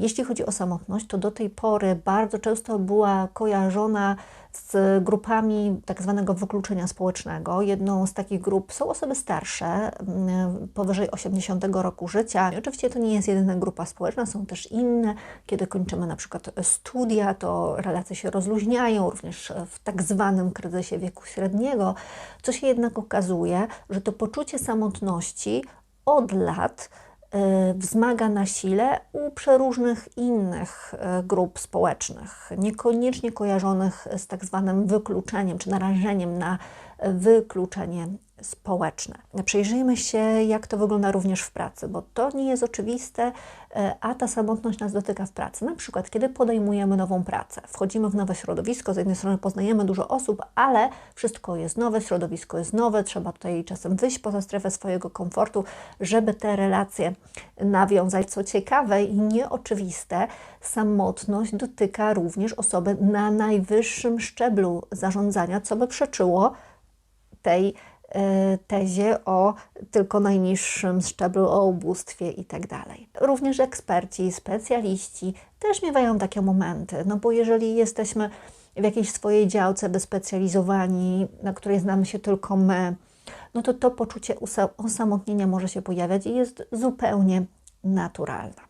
Jeśli chodzi o samotność, to do tej pory bardzo często była kojarzona z grupami tak zwanego wykluczenia społecznego. Jedną z takich grup są osoby starsze, mm, powyżej 80 roku życia. I oczywiście to nie jest jedyna grupa społeczna, są też inne. Kiedy kończymy na przykład studia, to relacje się rozluźniają, również w tak zwanym kryzysie wieku średniego. Co się jednak okazuje, że to poczucie samotności od lat wzmaga na sile u przeróżnych innych y, grup społecznych, niekoniecznie kojarzonych z tak zwanym wykluczeniem czy narażeniem na wykluczenie społeczne. Przyjrzyjmy się, jak to wygląda również w pracy, bo to nie jest oczywiste, e, a ta samotność nas dotyka w pracy. Na przykład, kiedy podejmujemy nową pracę, wchodzimy w nowe środowisko, z jednej strony poznajemy dużo osób, ale wszystko jest nowe, środowisko jest nowe, trzeba tutaj czasem wyjść poza strefę swojego komfortu, żeby te relacje nawiązać. Co ciekawe i nieoczywiste, samotność dotyka również osoby na najwyższym szczeblu zarządzania, co by przeczyło tej tezie o tylko najniższym szczeblu, o ubóstwie itd. Również eksperci, specjaliści też miewają takie momenty, no bo jeżeli jesteśmy w jakiejś swojej działce wyspecjalizowani, na której znamy się tylko my, no to to poczucie osamotnienia może się pojawiać i jest zupełnie naturalne.